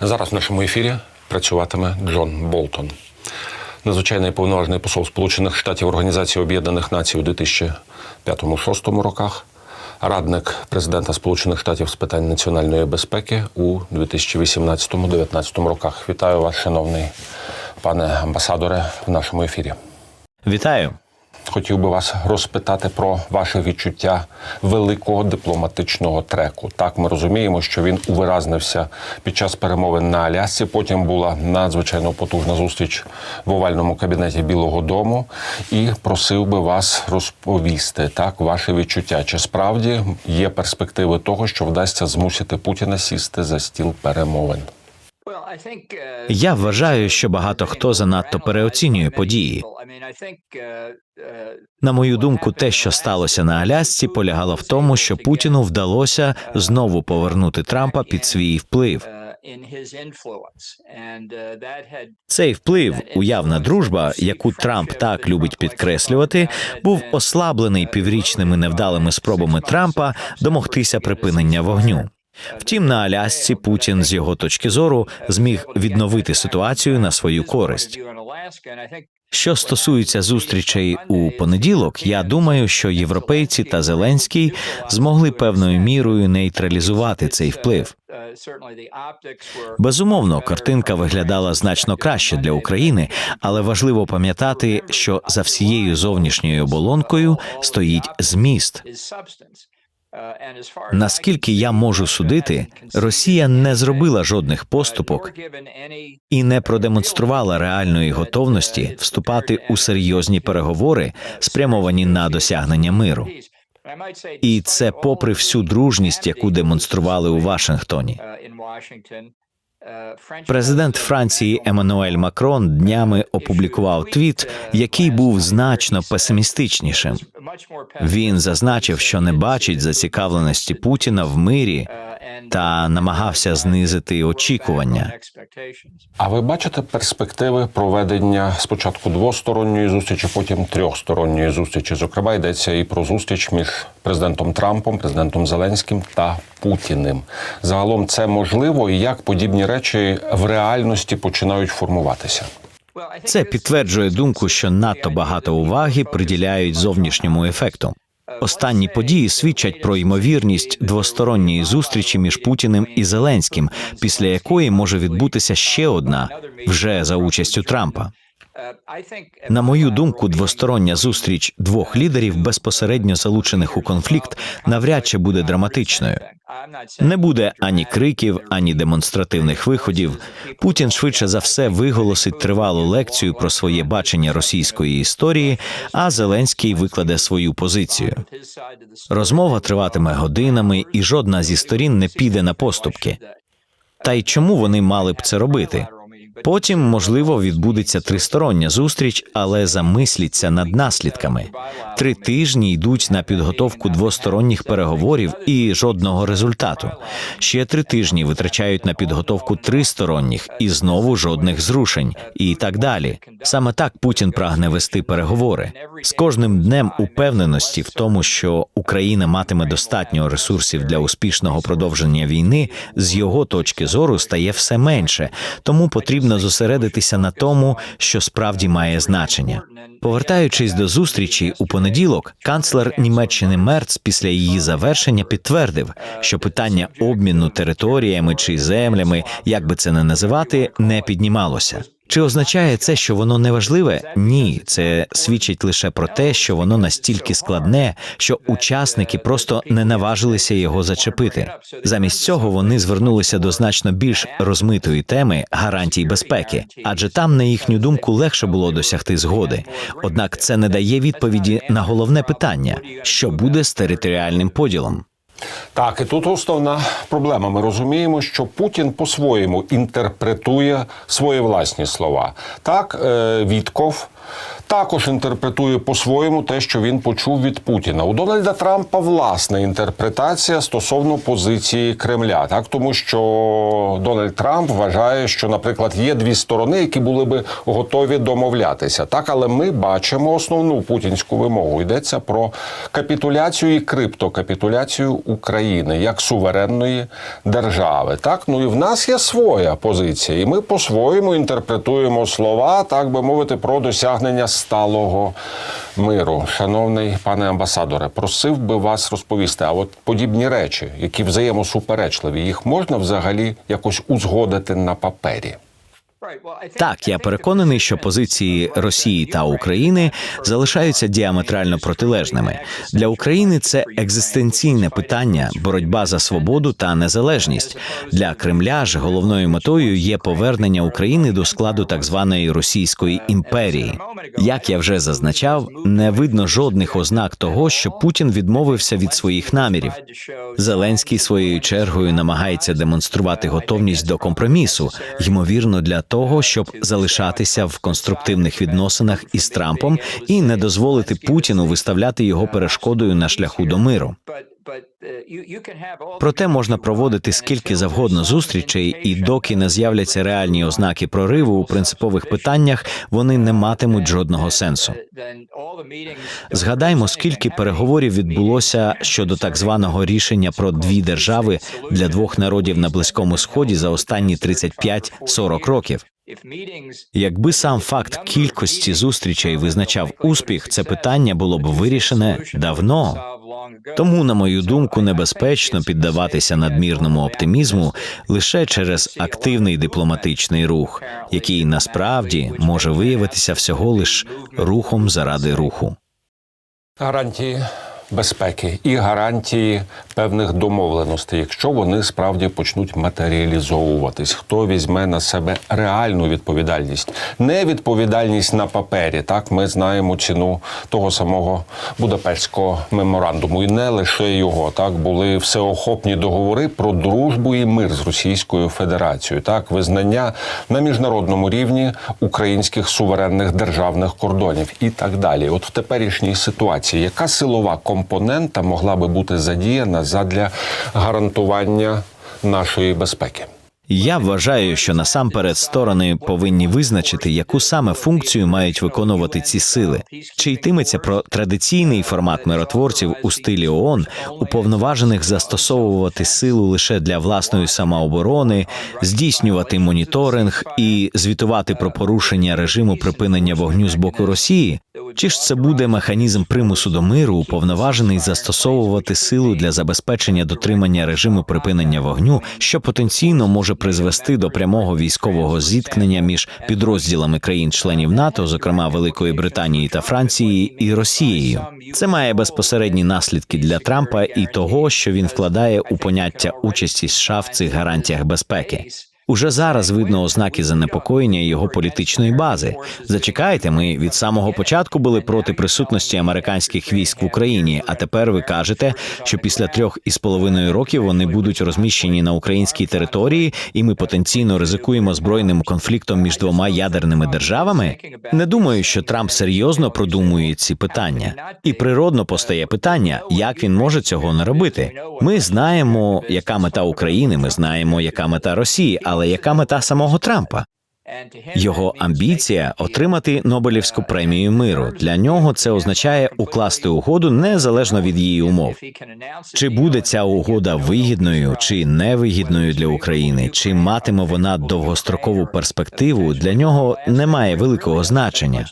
Зараз в нашому ефірі працюватиме Джон Болтон, надзвичайний повноважний посол Сполучених Штатів Організації Об'єднаних Націй у 2005-2006 роках, радник президента Сполучених Штатів з питань національної безпеки у 2018-2019 роках. Вітаю вас, шановний пане амбасадоре, в нашому ефірі. Вітаю. Хотів би вас розпитати про ваше відчуття великого дипломатичного треку. Так, ми розуміємо, що він увиразнився під час перемовин на Алясці. Потім була надзвичайно потужна зустріч в овальному кабінеті Білого Дому. І просив би вас розповісти так ваше відчуття. Чи справді є перспективи того, що вдасться змусити Путіна сісти за стіл перемовин? Я вважаю, що багато хто занадто переоцінює події. На мою думку, те, що сталося на Алясці, полягало в тому, що Путіну вдалося знову повернути Трампа під свій вплив. Цей вплив, уявна дружба, яку Трамп так любить підкреслювати, був ослаблений піврічними невдалими спробами Трампа домогтися припинення вогню. Втім, на Алясці Путін з його точки зору зміг відновити ситуацію на свою користь. Що стосується зустрічей у понеділок, я думаю, що європейці та Зеленський змогли певною мірою нейтралізувати цей вплив. Безумовно, картинка виглядала значно краще для України, але важливо пам'ятати, що за всією зовнішньою оболонкою стоїть зміст. Наскільки я можу судити, Росія не зробила жодних поступок і не продемонструвала реальної готовності вступати у серйозні переговори, спрямовані на досягнення миру. І це попри всю дружність, яку демонстрували у Вашингтоні. Президент Франції Еммануель Макрон днями опублікував твіт, який був значно песимістичнішим. Він зазначив, що не бачить зацікавленості Путіна в мирі та намагався знизити очікування. А ви бачите перспективи проведення спочатку двосторонньої зустрічі, потім трьохсторонньої зустрічі? Зокрема, йдеться і про зустріч між президентом Трампом, президентом Зеленським та Путіним. Загалом це можливо, і як подібні речі в реальності починають формуватися? Це підтверджує думку, що надто багато уваги приділяють зовнішньому ефекту. Останні події свідчать про ймовірність двосторонньої зустрічі між Путіним і Зеленським, після якої може відбутися ще одна вже за участю Трампа. На мою думку, двостороння зустріч двох лідерів, безпосередньо залучених у конфлікт, навряд чи буде драматичною. Не буде ані криків, ані демонстративних виходів. Путін швидше за все виголосить тривалу лекцію про своє бачення російської історії, а Зеленський викладе свою позицію. Розмова триватиме годинами, і жодна зі сторін не піде на поступки. Та й чому вони мали б це робити? Потім, можливо, відбудеться тристороння зустріч, але замисліться над наслідками. Три тижні йдуть на підготовку двосторонніх переговорів і жодного результату. Ще три тижні витрачають на підготовку тристоронніх і знову жодних зрушень, і так далі. Саме так Путін прагне вести переговори з кожним днем упевненості в тому, що Україна матиме достатньо ресурсів для успішного продовження війни, з його точки зору стає все менше, тому потрібно зосередитися на тому, що справді має значення. Повертаючись до зустрічі у понеділок, канцлер Німеччини Мерц після її завершення підтвердив, що питання обміну територіями чи землями, як би це не називати, не піднімалося. Чи означає це, що воно не важливе? Ні, це свідчить лише про те, що воно настільки складне, що учасники просто не наважилися його зачепити. Замість цього вони звернулися до значно більш розмитої теми гарантій безпеки, адже там, на їхню думку, легше було досягти згоди. Однак це не дає відповіді на головне питання: що буде з територіальним поділом. Так, і тут основна проблема. Ми розуміємо, що Путін по-своєму інтерпретує свої власні слова. Так, е, Вітков також інтерпретує по-своєму те, що він почув від Путіна. У Дональда Трампа власна інтерпретація стосовно позиції Кремля, так тому що Дональд Трамп вважає, що, наприклад, є дві сторони, які були би готові домовлятися. Так, але ми бачимо основну путінську вимогу. Йдеться про капітуляцію і криптокапітуляцію України як суверенної держави. Так, ну і в нас є своя позиція, і ми по-своєму інтерпретуємо слова, так би мовити, про досягнення сталого миру. Шановний пане амбасадоре, просив би вас розповісти, а от подібні речі, які взаємосуперечливі, їх можна взагалі якось узгодити на папері. Так, я переконаний, що позиції Росії та України залишаються діаметрально протилежними. Для України це екзистенційне питання, боротьба за свободу та незалежність. Для Кремля ж головною метою є повернення України до складу так званої Російської імперії. Як я вже зазначав, не видно жодних ознак того, що Путін відмовився від своїх намірів. Зеленський своєю чергою намагається демонструвати готовність до компромісу, ймовірно, для того, щоб залишатися в конструктивних відносинах із Трампом і не дозволити Путіну виставляти його перешкодою на шляху до миру. Проте можна проводити скільки завгодно зустрічей, і доки не з'являться реальні ознаки прориву у принципових питаннях, вони не матимуть жодного сенсу. Згадаймо, скільки переговорів відбулося щодо так званого рішення про дві держави для двох народів на близькому сході за останні 35-40 років. Якби сам факт кількості зустрічей визначав успіх, це питання було б вирішене давно. Тому, на мою думку, небезпечно піддаватися надмірному оптимізму лише через активний дипломатичний рух, який насправді може виявитися всього лиш рухом заради руху. Гарантії безпеки і гарантії певних домовленостей, якщо вони справді почнуть матеріалізовуватись, хто візьме на себе реальну відповідальність, не відповідальність на папері. Так ми знаємо ціну того самого Будапештського меморандуму, і не лише його. Так були всеохопні договори про дружбу і мир з Російською Федерацією. Так, визнання на міжнародному рівні українських суверенних державних кордонів і так далі. От в теперішній ситуації, яка силова компонента могла би бути задіяна задля гарантування нашої безпеки? Я вважаю, що насамперед сторони повинні визначити, яку саме функцію мають виконувати ці сили. Чи йтиметься про традиційний формат миротворців у стилі ООН, уповноважених застосовувати силу лише для власної самооборони, здійснювати моніторинг і звітувати про порушення режиму припинення вогню з боку Росії? Чи ж це буде механізм примусу до миру, уповноважений застосовувати силу для забезпечення дотримання режиму припинення вогню, що потенційно може призвести до прямого військового зіткнення між підрозділами країн-членів НАТО, зокрема Великої Британії та Франції, і Росією? Це має безпосередні наслідки для Трампа і того, що він вкладає у поняття участі США в цих гарантіях безпеки. Уже зараз видно ознаки занепокоєння його політичної бази. Зачекайте, ми від самого початку були проти присутності американських військ в Україні. А тепер ви кажете, що після трьох із половиною років вони будуть розміщені на українській території, і ми потенційно ризикуємо збройним конфліктом між двома ядерними державами. Не думаю, що Трамп серйозно продумує ці питання, і природно постає питання, як він може цього не робити. Ми знаємо, яка мета України. Ми знаємо, яка мета Росії, яка мета самого Трампа? Його амбіція отримати Нобелівську премію миру. Для нього це означає укласти угоду незалежно від її умов. Чи буде ця угода вигідною чи невигідною для України, чи матиме вона довгострокову перспективу? Для нього немає великого значення.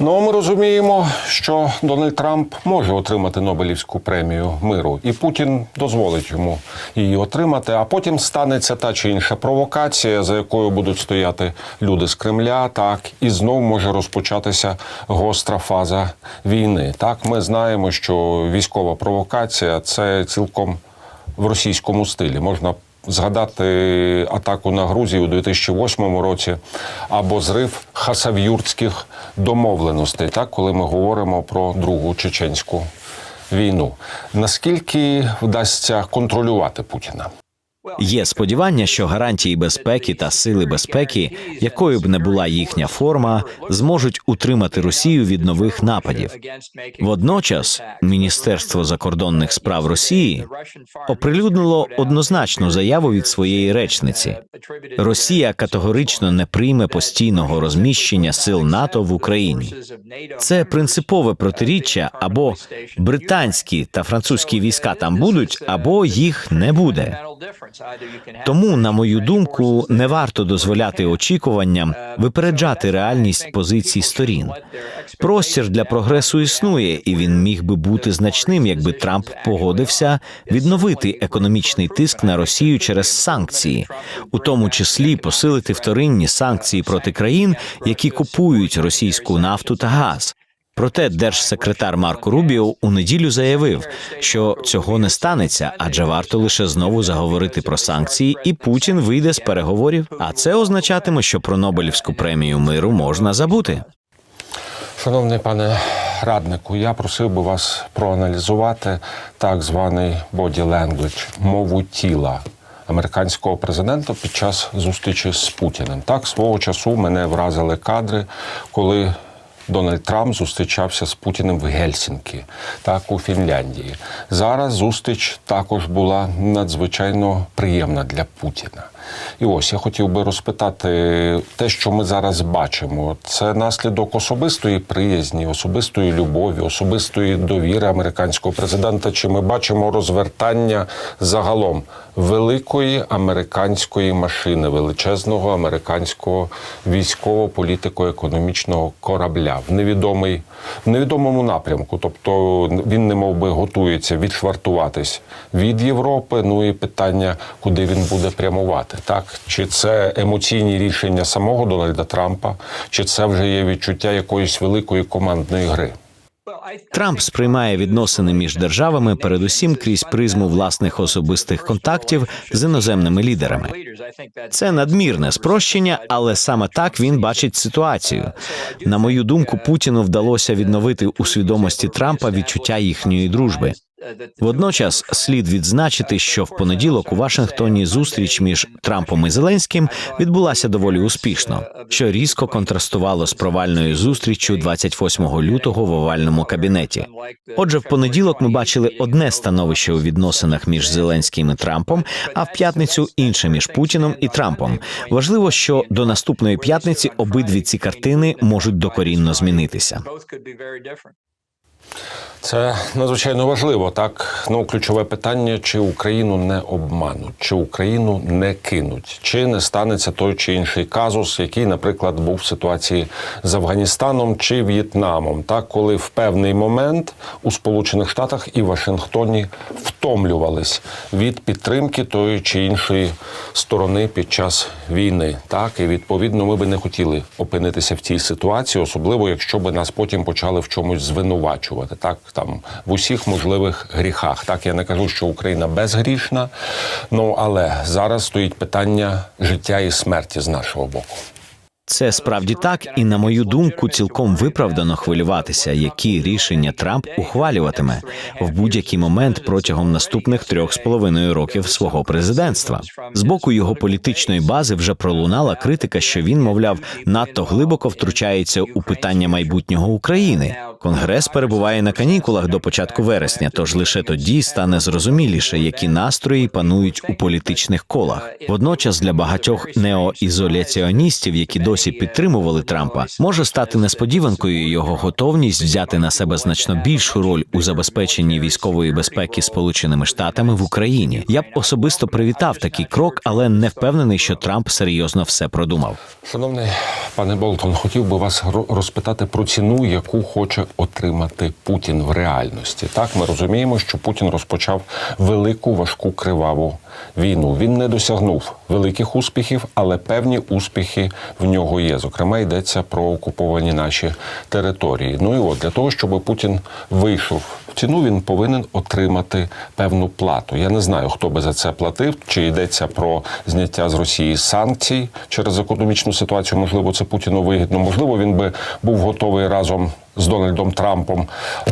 Ну, ми розуміємо, що Дональд Трамп може отримати Нобелівську премію миру, і Путін дозволить йому її отримати. А потім станеться та чи інша провокація, за якою будуть стояти люди з Кремля. Так і знов може розпочатися гостра фаза війни. Так, ми знаємо, що військова провокація це цілком в російському стилі. Можна згадати атаку на Грузію у 2008 році або зрив хасав'юртських домовленостей, так коли ми говоримо про другу чеченську війну. Наскільки вдасться контролювати Путіна? Є сподівання, що гарантії безпеки та сили безпеки, якою б не була їхня форма, зможуть утримати Росію від нових нападів. Водночас Міністерство закордонних справ Росії оприлюднило однозначну заяву від своєї речниці. Росія категорично не прийме постійного розміщення сил НАТО в Україні. Це принципове протиріччя або британські та французькі війська там будуть, або їх не буде. Тому, на мою думку, не варто дозволяти очікуванням випереджати реальність позицій сторін. Простір для прогресу існує, і він міг би бути значним, якби Трамп погодився відновити економічний тиск на Росію через санкції, у тому числі посилити вторинні санкції проти країн, які купують російську нафту та газ. Проте держсекретар Марко Рубіо у неділю заявив, що цього не станеться, адже варто лише знову заговорити про санкції, і Путін вийде з переговорів. А це означатиме, що про Нобелівську премію миру можна забути. Шановний пане раднику, я просив би вас проаналізувати так званий body language, мову тіла американського президента під час зустрічі з Путіним. Так, свого часу мене вразили кадри, коли. Дональд Трамп зустрічався з Путіним в Гельсінкі, так у Фінляндії. Зараз зустріч також була надзвичайно приємна для Путіна. І ось я хотів би розпитати те, що ми зараз бачимо, це наслідок особистої приязні, особистої любові, особистої довіри американського президента. Чи ми бачимо розвертання загалом великої американської машини, величезного американського військово-політико-економічного корабля в невідомий в невідомому напрямку? Тобто він не мов би готується відшвартуватись від Європи. Ну і питання, куди він буде прямувати. Так чи це емоційні рішення самого Дональда Трампа, чи це вже є відчуття якоїсь великої командної гри? Трамп сприймає відносини між державами передусім крізь призму власних особистих контактів з іноземними лідерами. Це надмірне спрощення, але саме так він бачить ситуацію. На мою думку, Путіну вдалося відновити у свідомості Трампа відчуття їхньої дружби. Водночас слід відзначити, що в понеділок у Вашингтоні зустріч між Трампом і Зеленським відбулася доволі успішно, що різко контрастувало з провальною зустріччю 28 лютого в овальному кабінеті. Отже, в понеділок ми бачили одне становище у відносинах між Зеленським і Трампом, а в п'ятницю інше між Путіном і Трампом. Важливо, що до наступної п'ятниці обидві ці картини можуть докорінно змінитися. Це надзвичайно важливо. Так, ну ключове питання: чи Україну не обмануть, чи Україну не кинуть, чи не станеться той чи інший казус, який, наприклад, був в ситуації з Афганістаном чи В'єтнамом, так коли в певний момент у Сполучених Штатах і Вашингтоні втомлювались від підтримки тої чи іншої сторони під час війни. Так і відповідно ми би не хотіли опинитися в цій ситуації, особливо якщо би нас потім почали в чомусь звинувачувати. Так там в усіх можливих гріхах. Так я не кажу, що Україна безгрішна, ну але зараз стоїть питання життя і смерті з нашого боку. Це справді так, і на мою думку, цілком виправдано хвилюватися, які рішення Трамп ухвалюватиме в будь-який момент протягом наступних трьох з половиною років свого президентства. З боку його політичної бази вже пролунала критика, що він, мовляв, надто глибоко втручається у питання майбутнього України. Конгрес перебуває на канікулах до початку вересня, тож лише тоді стане зрозуміліше, які настрої панують у політичних колах. Водночас для багатьох неоізоляціоністів, які досі підтримували Трампа, може стати несподіванкою його готовність взяти на себе значно більшу роль у забезпеченні військової безпеки Сполученими Штатами в Україні. Я б особисто привітав такий крок, але не впевнений, що Трамп серйозно все продумав. Шановний пане Болтон, хотів би вас розпитати про ціну, яку хоче отримати Путін в реальності. Так, ми розуміємо, що Путін розпочав велику важку криваву війну. Він не досягнув великих успіхів, але певні успіхи в нього є. Зокрема, йдеться про окуповані наші території. Ну і от для того, щоб Путін вийшов в ціну, він повинен отримати певну плату. Я не знаю, хто би за це платив, чи йдеться про зняття з Росії санкцій через економічну ситуацію. Можливо, це Путіну вигідно. Можливо, він би був готовий разом з Дональдом Трампом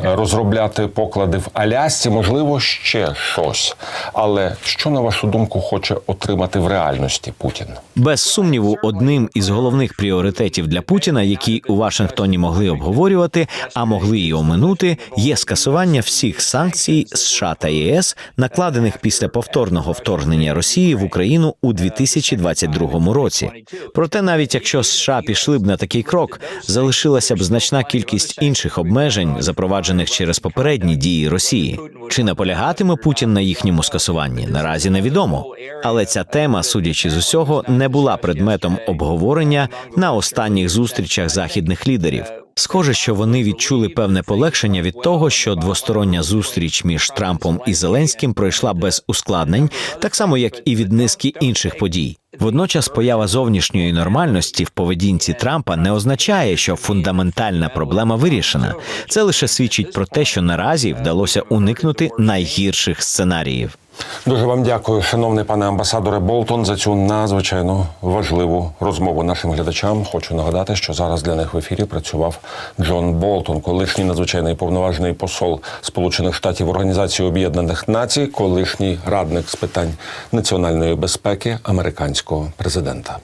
е, розробляти поклади в Алясці, можливо, ще щось. Але що на вашу думку хоче отримати в реальності Путін? Без сумніву, одним із головних пріоритетів для Путіна, які у Вашингтоні могли обговорювати, а могли й оминути, є скасування всіх санкцій США та ЄС, накладених після повторного вторгнення Росії в Україну у 2022 році. Проте, навіть якщо США пішли б на такий крок, залишилася б значна кількість інших обмежень, запроваджених через попередні дії Росії. Чи наполягатиме Путін на їхньому скасуванні? Наразі невідомо. Але ця тема, судячи з усього, не була предметом обговорення на останніх зустрічах західних лідерів. Схоже, що вони відчули певне полегшення від того, що двостороння зустріч між Трампом і Зеленським пройшла без ускладнень, так само як і від низки інших подій. Водночас поява зовнішньої нормальності в поведінці Трампа не означає, що фундаментальна проблема вирішена. Це лише свідчить про те, що наразі вдалося уникнути найгірших сценаріїв. Дуже вам дякую, шановний пане амбасадоре Болтон, за цю надзвичайно важливу розмову нашим глядачам. Хочу нагадати, що зараз для них в ефірі працював Джон Болтон, колишній надзвичайний повноважений посол Сполучених Штатів Організації Об'єднаних Націй, колишній радник з питань національної безпеки американського президента.